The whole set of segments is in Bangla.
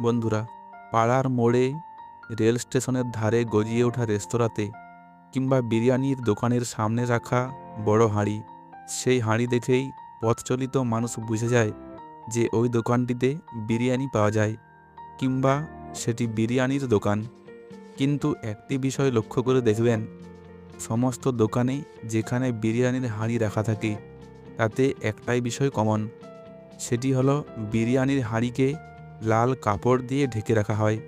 বন্ধুরা, পাড়ার মোড়ে রেল স্টেশনের ধারে গজিয়ে ওঠা রেস্তোরাঁতে কিংবা বিরিয়ানির দোকানের সামনে রাখা বড় হাঁড়ি, সেই হাঁড়ি দেখেই পথচলিত মানুষ বুঝে যায় যে ওই দোকানটিতে বিরিয়ানি পাওয়া যায় কিংবা সেটি বিরিয়ানির দোকান। কিন্তু একটি বিষয় লক্ষ্য করে দেখবেন, সমস্ত দোকানে যেখানে বিরিয়ানির হাঁড়ি রাখা থাকে, তাতে একটাই বিষয় কমন, সেটি হলো বিরিয়ানির হাঁড়িকে লাল কাপড় দিয়ে ঢেকে রাখা হয়।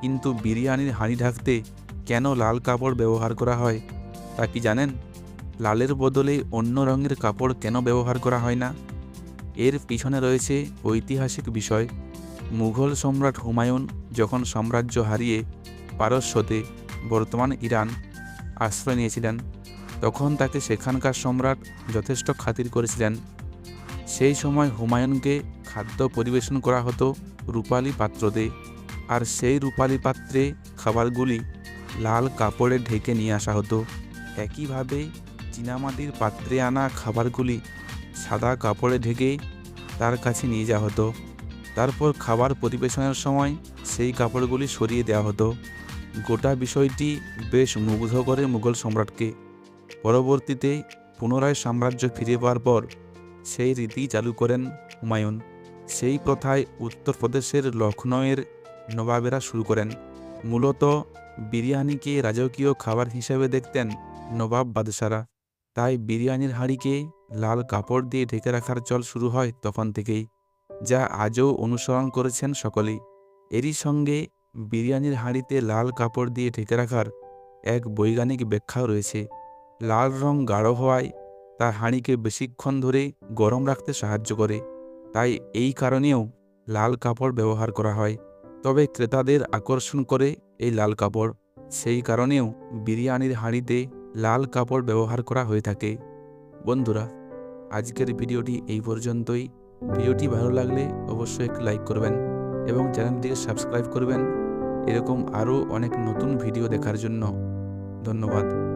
কিন্তু বিরিয়ানির হাঁড়ি ঢাকতে কেন লাল কাপড় ব্যবহার করা হয়, তা কি জানেন? লালের বদলে অন্য রঙের কাপড় কেন ব্যবহার করা হয় না? এর পিছনে রয়েছে ঐতিহাসিক বিষয়। মুঘল সম্রাট হুমায়ুন যখন সাম্রাজ্য হারিয়ে পারস্যতে বর্তমান ইরান আশ্রয় নিয়েছিলেন, তখন তাকে সেখানকার সম্রাট যথেষ্ট খাতির করেছিলেন। সেই সময় হুমায়ুনকে খাদ্য পরিবেশন করা হতো রূপালী পাত্রতে। আর সেই রূপালী পাত্রে খাবারগুলি লাল কাপড়ে ঢেকে নিয়ে আসা হতো। একইভাবে চীনামাটির পাত্রে আনা খাবারগুলি সাদা কাপড়ে ঢেকে তার কাছে নিয়ে যাওয়া হতো। তারপর খাবার পরিবেশনের সময় সেই কাপড়গুলি সরিয়ে দেওয়া হতো। গোটা বিষয়টি বেশ মুগ্ধ করে মুঘল সম্রাটকে। পরবর্তীতে পুনরায় সাম্রাজ্য ফিরে পাওয়ার পর সেই রীতি চালু করেন হুমায়ুন। সেই প্রথায় উত্তরপ্রদেশের লখনৌয়ের নবাবেরা শুরু করেন। মূলত বিরিয়ানিকে রাজকীয় খাবার হিসেবে দেখতেন নবাব বাদশারা। তাই বিরিয়ানির হাঁড়িকে লাল কাপড় দিয়ে ঢেকে রাখার চল শুরু হয় তখন থেকেই, যা আজও অনুসরণ করেছেন সকলেই। এরই সঙ্গে বিরিয়ানির হাঁড়িতে লাল কাপড় দিয়ে ঢেকে রাখার এক বৈজ্ঞানিক ব্যাখ্যাও রয়েছে। লাল রং গাঢ় হওয়ায় তা হাঁড়িকে বেশিক্ষণ ধরে গরম রাখতে সাহায্য করে। তাই এই কারণেও লাল কাপড় ব্যবহার করা হয়। তবে ক্রেতাদের আকর্ষণ করে এই লাল কাপড়। সেই কারণেও বিরিয়ানির হাঁড়িতে লাল কাপড় ব্যবহার করা হয়ে থাকে। বন্ধুরা, আজকের ভিডিওটি এই পর্যন্তই। ভিডিওটি ভালো লাগলে অবশ্যই একটি লাইক করবেন এবং চ্যানেলটিকে সাবস্ক্রাইব করবেন। এরকম আরও অনেক নতুন ভিডিও দেখার জন্য ধন্যবাদ।